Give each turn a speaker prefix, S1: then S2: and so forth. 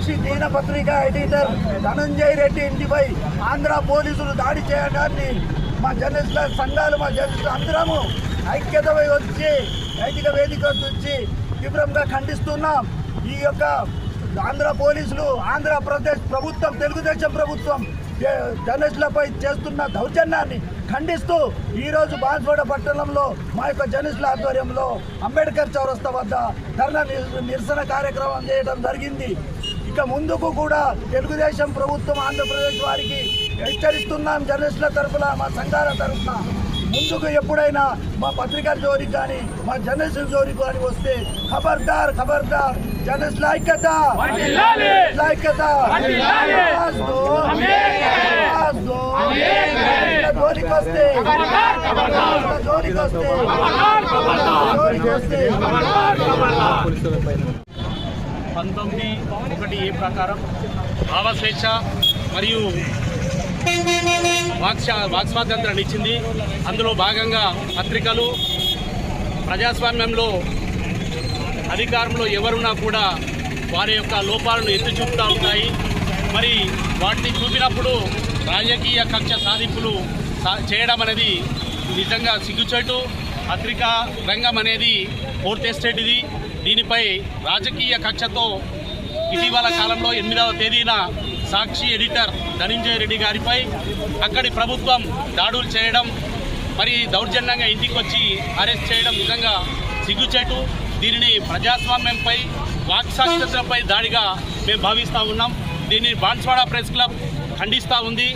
S1: సాక్షి దినపత్రిక ఎడిటర్ ధనంజయ్ రెడ్డి ఇంటిపై ఆంధ్ర పోలీసులు దాడి చేయడాన్ని మా జర్నలిస్టుల సంఘాలు మా జర్నలిస్టులు అందరము ఐక్యతపై వచ్చి నైతిక వేదిక వచ్చి తీవ్రంగా ఖండిస్తున్నాం. ఈ యొక్క ఆంధ్ర పోలీసులు ఆంధ్రప్రదేశ్ ప్రభుత్వం తెలుగుదేశం ప్రభుత్వం జర్నలిస్టులపై చేస్తున్న దౌర్జన్యాన్ని ఖండిస్తూ ఈరోజు బాన్స్వాడ పట్టణంలో మా యొక్క జర్నలిస్టుల ఆధ్వర్యంలో అంబేద్కర్ చౌరస్తా వద్ద ధర్నా నిరసన కార్యక్రమం చేయడం జరిగింది. ఇక ముందుకు కూడా తెలుగుదేశం ప్రభుత్వం ఆంధ్రప్రదేశ్ వారికి హెచ్చరిస్తున్నాం జర్నలిస్టుల తరఫున మా సంఘాల తరఫున ముందుకు ఎప్పుడైనా మా పత్రికల జోలికి కానీ మా జర్నలిస్టుల జోలికి కానీ వస్తే ఖబర్దార్ ఖబర్దార్. ఆవాజ్ దో. జర్నలిస్టుల జోలికి వస్తే జోలికి వస్తే జోలికి వస్తే.
S2: పంతొమ్మిది ఒకటి ఏ ప్రకారం భావస్వేచ్ఛ మరియు వాక్ వాక్ స్వాతంత్రాన్ని ఇచ్చింది. అందులో భాగంగా పత్రికలు ప్రజాస్వామ్యంలో అధికారంలో ఎవరున్నా కూడా వారి యొక్క లోపాలను ఎత్తి చూపుతూ ఉంటాయి మరి వాటిని చూపినప్పుడు రాజకీయ కక్ష సాధింపులు సా- చేయడం అనేది నిజంగా సిగ్గుచేటు. పత్రికా రంగం అనేది ఫోర్త్ ఎస్టేట్ ఇది దీనిపై రాజకీయ కక్షతో ఇటీవల కాలంలో ఎనిమిదవ తేదీన సాక్షి ఎడిటర్ ధనంజయ రెడ్డి గారిపై అక్కడి ప్రభుత్వం దాడులు చేయడం మరి దౌర్జన్యంగా ఇంటికి వచ్చి అరెస్ట్ చేయడం నిజంగా సిగ్గుచేటు. దీనిని ప్రజాస్వామ్యంపై వాక్ దాడిగా మేము భావిస్తూ ఉన్నాం. దీన్ని బాన్స్వాడ ప్రెస్ క్లబ్ ఖండిస్తూ ఉంది.